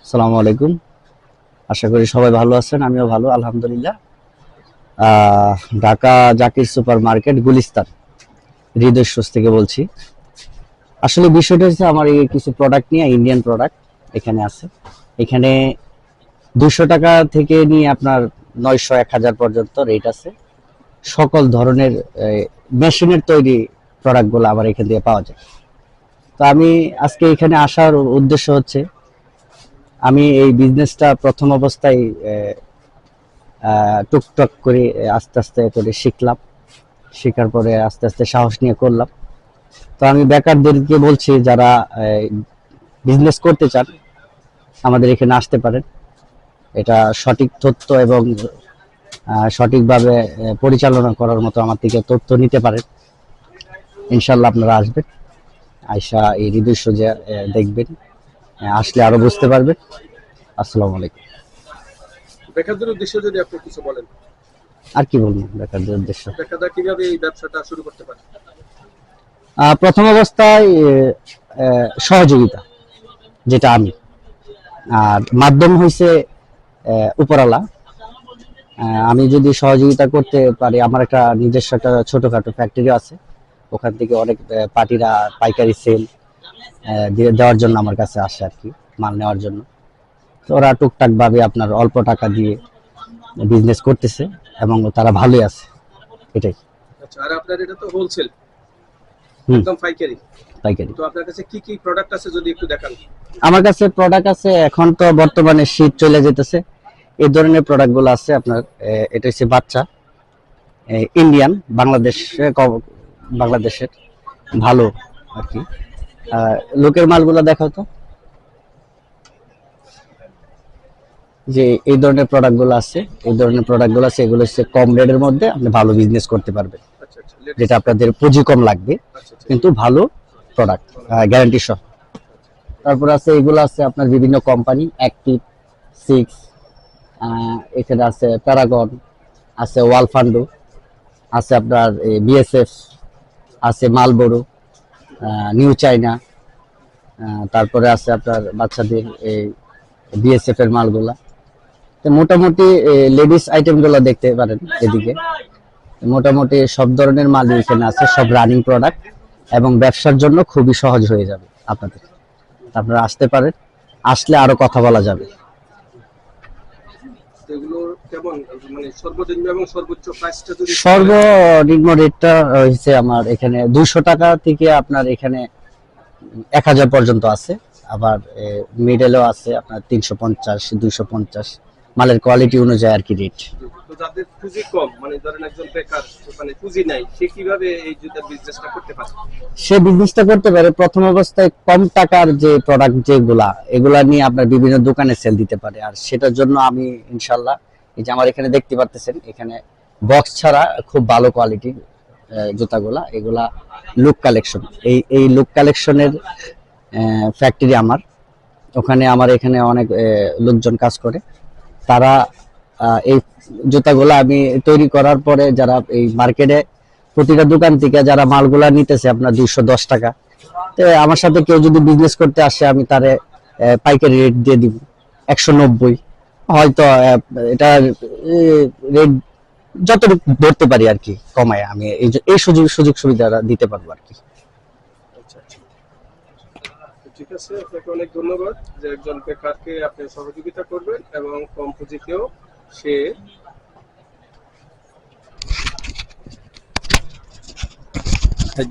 আসসালামু আলাইকুম। আশা করি সবাই ভালো আছেন, আমিও ভালো, আলহামদুলিল্লাহ। ঢাকা জাকির সুপার মার্কেট গুলিস্তান, হৃদয় থেকে বলছি। আসলে বিষয়টা হচ্ছে আমার এই কিছু প্রোডাক্ট নিয়ে ইন্ডিয়ান প্রোডাক্ট এখানে আছে। এখানে দুশো টাকা থেকে নিয়ে আপনার নয়শো, এক হাজার পর্যন্ত রেট আছে। সকল ধরনের মেশিনের তৈরি প্রোডাক্টগুলো আমার এখান থেকে পাওয়া যায়। তো আমি আজকে এখানে আসার উদ্দেশ্য হচ্ছে আমি এই বিজনেসটা প্রথম অবস্থায় টুকটাক করে আস্তে আস্তে করে শিখলাম। শেখার পরে আস্তে আস্তে সাহস নিয়ে করলাম। তো আমি বেকারদেরকে বলছি, যারা বিজনেস করতে চান, আমাদের এখানে আসতে পারেন। এটা সঠিক তথ্য এবং সঠিকভাবে পরিচালনা করার মতো আমার থেকে তথ্য নিতে পারেন। ইনশাল্লাহ আপনারা আসবেন। আয়সা এই হৃদয় সোজা দেখবেন। আসলে আরও বুঝতে পারবে। আসসালামু আলাইকুম। বেকারদের উদ্দেশ্যে যদি আপনি কিছু বলেন। আর কি বলব বেকারদের উদ্দেশ্য? বেকাররা কীভাবে এই ব্যবসাটা শুরু করতে পারে? প্রথম অবস্থায় সহযোগিতা যেটা আমি। আর মাধ্যম হইছে উপরালা আমি যদি সহযোগিতা করতে পারি আমার একটা নিজস্ব একটা ছোটখাটো ফ্যাক্টরি আছে। ওখান থেকে অনেক পার্টিরা পাইকারি সেল দেওয়ার জন্য আমার কাছে আসে আর কি মাল নেওয়ার জন্য। তো ওরা টুকটাক ভাবে আপনার অল্প টাকা দিয়ে বিজনেস করতেছে এবং তারা ভালোই আছে এটাই। আচ্ছা আর আপনার এটা তো হোলসেল একদম পাইকারি। পাইকারি। তো আপনার কাছে কি কি প্রোডাক্ট আছে যদি একটু দেখান? আমার কাছে প্রোডাক্ট আছে এখন তো বর্তমানে শীত চলে যেতেছে। এই ধরনের প্রোডাক্টগুলো আছে আপনার এটা হচ্ছে বাচ্চা ইন্ডিয়ান বাংলাদেশ বাংলাদেশের ভালো আর কি। লোকের মালগুলো দেখাও তো। যে এই ধরনের প্রোডাক্টগুলো আছে এই ধরনের প্রোডাক্টগুলো আছে এগুলো হচ্ছে কম রেটের মধ্যে আপনি ভালো বিজনেস করতে পারবেন। আচ্ছা আচ্ছা যেটা আপনাদের পুঁজি কম লাগবে আচ্ছা কিন্তু ভালো প্রোডাক্ট গ্যারান্টি সহ। তারপর আছে এগুলো আছে আপনার বিভিন্ন কোম্পানি অ্যাক্টিভ সিক্স এখানে আছে প্যারাগন আছে ওয়ালফান্ডো আছে আপনার বিএসএফ আছে মালবোরো নিউ চাইনা তারপরে আছে আপনার বাচ্চাদের এই বিএসএফ এর মালগুলা। তো মোটামুটি লেডিস আইটেমগুলো দেখতে পারেন এদিকে। মোটামুটি সব ধরনের মালই এখানে আছে, সব রানিং প্রোডাক্ট এবং ব্যবসার জন্য খুবই সহজ হয়ে যাবে আপনাদের। আপনারা আসতে পারেন, আসলে আরও কথা বলা যাবে। কেমন? মানে সর্বনিম্ন এবং সর্বোচ্চ প্রাইসটা যদি সর্বনিম্ন রেটটা হচ্ছে আমার এখানে দুইশো টাকা থেকে আপনার এখানে এক হাজার পর্যন্ত আছে। আবার মিডেলও আছে আপনার তিনশো পঞ্চাশ দুইশো পঞ্চাশ। মালের কোয়ালিটি অনুযায়ী আর কি রেট তো যাদের পুঁজি কম মানে ধরেন একজন বেকার মানে পুঁজি নাই সে কীভাবে এই জুতার বিজনেসটা করতে পারে? সে বিজনেসটা করতে পারে প্রথম অবস্থায় কম টাকার যে প্রোডাক্ট যেগুলা এগুলা নিয়ে আপনার বিভিন্ন দোকানে সেল দিতে পারে। আর সেটার জন্য আমি ইনশাল্লাহ এই যে আমার এখানে দেখতে পারতেছেন, এখানে বক্স ছাড়া খুব ভালো কোয়ালিটির জুতাগুলা, এগুলা লুক কালেকশন এই এই লুক কালেকশনের ফ্যাক্টরি আমার। ওখানে আমার এখানে অনেক লোকজন কাজ করে। তারা এই জুতাগুলা আমি তৈরি করার পরে যারা এই মার্কেটে প্রতিটা দোকান থেকে যারা মালগুলা নিতেছে আপনার দুইশো দশ টাকা, তো আমার সাথে কেউ যদি বিজনেস করতে আসে, আমি তারে পাইকারি রেট দিয়ে দিব। একশো নব্বই। হয়তো এটা রেট যতটুকু ধরতে পারি আর কি, কমায় আমি এই সুযোগ সুযোগ সুবিধাটা দিতে পারব আর কি। আচ্ছা আচ্ছা। ঠিক আছে, আপনাকে অনেক ধন্যবাদ যে একজন বেকারকে আপনি সহযোগিতা করবেন এবং কম পুঁজিতেও সে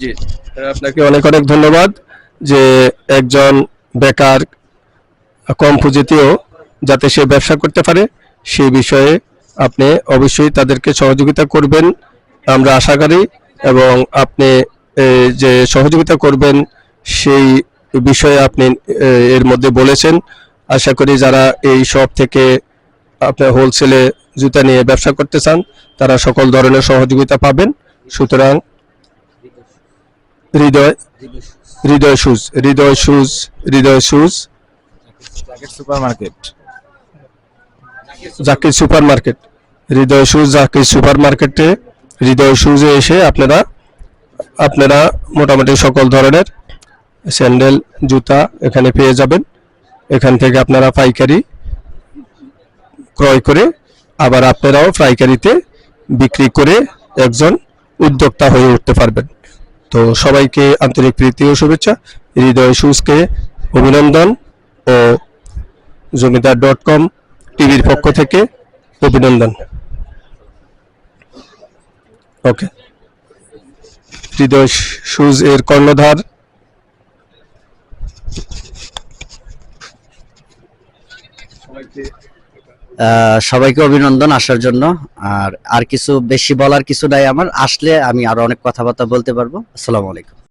জি, আপনাকে অনেক অনেক ধন্যবাদ যে একজন বেকার কম পুঁজিতেও যাতে সে ব্যবসা করতে পারে সেই বিষয়ে আপনি অবশ্যই তাদেরকে সহযোগিতা করবেন। আমরা আশা করি এবং আপনি যে সহযোগিতা করবেন সেই বিষয়ে আপনি এর মধ্যে বলেছেন। আশা করি যারা এই সব থেকে আপনার হোলসেলে জুতা নিয়ে ব্যবসা করতে চান, তারা সকল ধরনের সহযোগিতা পাবেন। সুতরাং Hriday Hriday shoes Hriday shoes Hriday shoes. Super market Zakir super market Hriday shoes Zakir super মার্কেটে হৃদয় শুজে এসে আপনারা আপনারা মোটামুটি সকল ধরনের স্যান্ডেল, জুতা এখানে পেয়ে যাবেন। এখান থেকে আপনারা পাইকারি ক্রয় করে আবার আপনারাও পাইকারিতে বিক্রি করে একজন উদ্যোক্তা হয়ে উঠতে পারবেন। তো সবাইকে আন্তরিক প্রীতি ও শুভেচ্ছা। হৃদয় সুজকে অভিনন্দন ও জমিদার ডট কম টিভির পক্ষ থেকে অভিনন্দন। ওকে হৃদয় সুজ এর কর্ণধার। সবাইকে অভিনন্দন আসার জন্য। আর আর কিছু বেশি বলার কিছু নাই আমার। আসলে আমি আরও অনেক কথাবার্তা বলতে পারব। আসসালামু আলাইকুম।